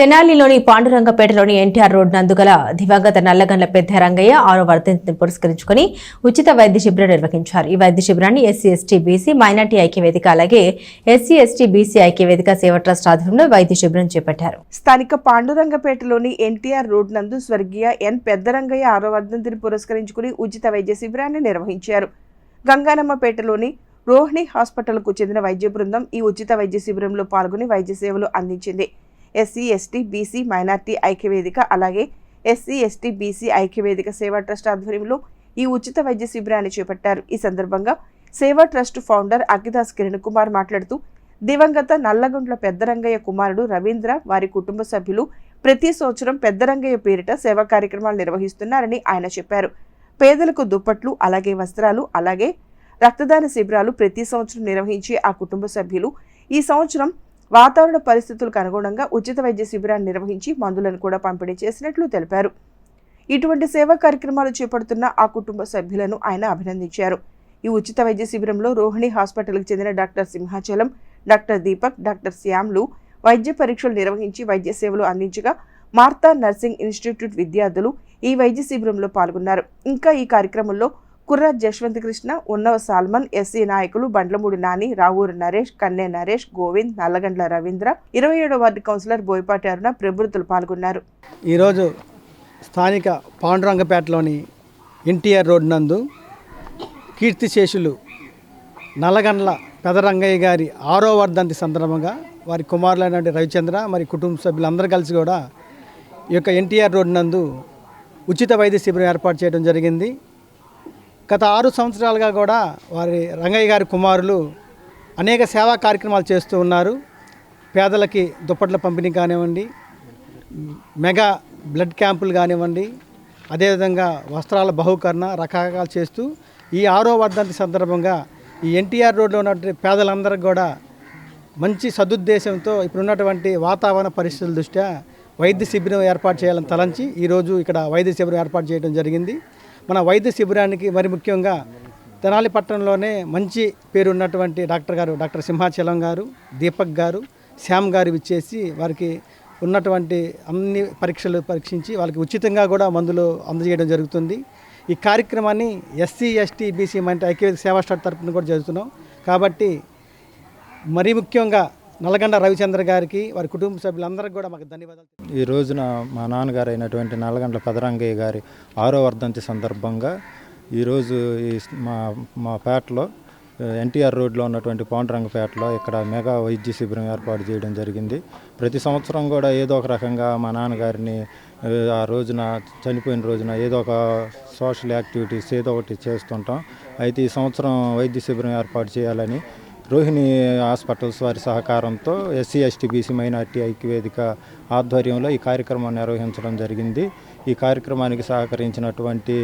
తెనాలిలోని పాండురంగపేటలోని NTR road నందుగల దివంగత నల్లగండ్ల పెద్ద రంగయ్య ఆరో వర్ధంతిని పురస్కరించుకుని ఉచిత వైద్య శిబిరం నిర్వహించారు. ఈ వైద్య శిబిరాన్ని ఎస్సీ ఎస్టీ బీసీ మైనార్టీ ఐక్య వేదిక అలాగే ఎస్సీ ఎస్టీ బీసీ ఐక్య వేదిక సేవ ట్రస్ట్ ఆధ్వర్యంలో వైద్య శిబిరం చేపట్టారు. స్థానిక పాండురంగపేటలోని ఎన్టీఆర్ రోడ్ నందు స్వర్గీయ ఎన్ పెద్దరంగయ్య ఆరో వర్ధంతిని పురస్కరించుకుని ఉచిత వైద్య శిబిరాన్ని నిర్వహించారు. గంగానమ్మపేటలోని రోహిణి హాస్పిటల్కు చెందిన వైద్య బృందం ఈ ఉచిత వైద్య శిబిరంలో పాల్గొని వైద్య సేవలు అందించింది. ఎస్సీ ఎస్టీ బీసీ మైనార్టీ ఐక్యవేదిక అలాగే ఎస్సీ ఎస్టీ బీసీ ఐక్యవేదిక సేవా ట్రస్ట్ ఆధ్వర్యంలో ఈ ఉచిత వైద్య శిబిరాన్ని చేపట్టారు. ఈ సందర్భంగా సేవా ట్రస్ట్ ఫౌండర్ అఖిదాస్ కిరణ్ కుమార్ మాట్లాడుతూ దివంగత నల్లగుండ్ల పెద్దరంగయ్య కుమారుడు రవీంద్ర వారి కుటుంబ సభ్యులు ప్రతి సంవత్సరం పెద్దరంగయ్య పేరిట సేవా కార్యక్రమాలు నిర్వహిస్తున్నారని ఆయన చెప్పారు. పేదలకు దుప్పట్లు అలాగే వస్త్రాలు అలాగే రక్తదాన శిబిరాలు ప్రతి సంవత్సరం నిర్వహించే ఆ కుటుంబ సభ్యులు ఈ సంవత్సరం వాతావరణ పరిస్థితులకు అనుగుణంగా ఉచిత వైద్య శిబిరాన్ని నిర్వహించి మందులను కూడా పంపిణీ చేసినట్లు తెలిపారు. ఇటువంటి సేవా కార్యక్రమాలు చేపడుతున్న ఆ కుటుంబ సభ్యులను ఆయన అభినందించారు. ఈ ఉచిత వైద్య శిబిరంలో రోహిణి హాస్పిటల్కి చెందిన doctor Simhachalam doctor Deepak doctor శ్యామ్లు వైద్య పరీక్షలు నిర్వహించి వైద్య సేవలు అందించగా మార్తా నర్సింగ్ ఇన్స్టిట్యూట్ విద్యార్థులు ఈ వైద్య శిబిరంలో పాల్గొన్నారు. ఇంకా ఈ కార్యక్రమంలో కుర్ర జశ్వంత్ కృష్ణ ఉన్నవ సాల్మన్ ఎస్సీ నాయకులు బండ్లమూడి నాని రావూరు నరేష్ కన్నె నరేష్ గోవింద్ నల్లగండ్ల రవీంద్ర ఇరవై ఏడో వార్డు కౌన్సిలర్ బోయపాటి అరుణ ప్రభుత్వలు పాల్గొన్నారు. ఈరోజు స్థానిక పాండురంగపేటలోని ఎన్టీఆర్ రోడ్ నందు కీర్తిశేషులు నల్లగండ్ల పెదరంగయ్య గారి ఆరో వర్ధంతి సందర్భంగా వారి కుమారులైనటువంటి రవిచంద్ర మరి కుటుంబ సభ్యులందరూ కలిసి కూడా ఈ యొక్క ఎన్టీఆర్ రోడ్ నందు ఉచిత వైద్య శిబిరం ఏర్పాటు చేయడం జరిగింది. గత ఆరు సంవత్సరాలుగా కూడా వారి రంగయ్య గారి కుమారులు అనేక సేవా కార్యక్రమాలు చేస్తూ ఉన్నారు. పేదలకి దుప్పట్ల పంపిణీ కానివ్వండి మెగా బ్లడ్ క్యాంపులు కానివ్వండి అదేవిధంగా వస్త్రాల బహుకరణ రకరకాలు చేస్తూ ఈ ఆరో వర్ధంతి సందర్భంగా ఈ ఎన్టీఆర్ రోడ్లో ఉన్నటువంటి పేదలందరికీ కూడా మంచి సదుద్దేశంతో ఇప్పుడున్నటువంటి వాతావరణ పరిస్థితుల దృష్ట్యా వైద్య శిబిరం ఏర్పాటు చేయాలని తలంచి ఈరోజు ఇక్కడ వైద్య శిబిరం ఏర్పాటు చేయడం జరిగింది. మన వైద్య శిబిరానికి మరి ముఖ్యంగా తెనాలి పట్టణంలోనే మంచి పేరు ఉన్నటువంటి డాక్టర్ గారు డాక్టర్ సింహాచలం గారు దీపక్ గారు శ్యామ్ గారు ఇచ్చేసి వారికి ఉన్నటువంటి అన్ని పరీక్షలు పరీక్షించి వాళ్ళకి ఉచితంగా కూడా మందులు అందజేయడం జరుగుతుంది. ఈ కార్యక్రమాన్ని ఎస్సీ ఎస్టీ బీసీ మంటే ఐక్య సేవా స్టార్ట్ తరఫున కూడా జరుగుతున్నాం. కాబట్టి మరీ ముఖ్యంగా నల్లగండ రవిచంద్ర గారికి వారి కుటుంబ సభ్యులందరికీ కూడా మాకు ధన్యవాదాలు ఈ రోజున మా నాన్నగారు అయినటువంటి నల్లగండ్ల పెదరంగయ్య గారి ఆరో వర్ధంతి సందర్భంగా ఈరోజు ఈ మా మా పేటలో ఎన్టీఆర్ రోడ్లో ఉన్నటువంటి పాండురంగపేటలో ఇక్కడ మెగా వైద్య శిబిరం ఏర్పాటు చేయడం జరిగింది. ప్రతి సంవత్సరం కూడా ఏదో ఒక రకంగా మా నాన్నగారిని ఆ రోజున చనిపోయిన రోజున ఏదో ఒక సోషల్ యాక్టివిటీస్ ఏదో ఒకటి చేస్తుంటాం. అయితే ఈ సంవత్సరం వైద్య శిబిరం ఏర్పాటు చేయాలని రోహిణి హాస్పిటల్స్ వారి సహకారంతో ఎస్సీ ఎస్టీ బీసీ మైనార్టీ ఐక్యవేదిక ఆధ్వర్యంలో ఈ కార్యక్రమాన్ని నిర్వహించడం జరిగింది. ఈ కార్యక్రమానికి సహకరించినటువంటి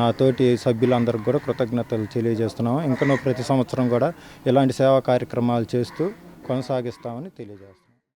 నా తోటి సభ్యులందరికీ కూడా కృతజ్ఞతలు తెలియజేస్తున్నాము. ఇంకనూ ప్రతి సంవత్సరం కూడా ఇలాంటి సేవా కార్యక్రమాలు చేస్తూ కొనసాగిస్తామని తెలియజేస్తున్నాం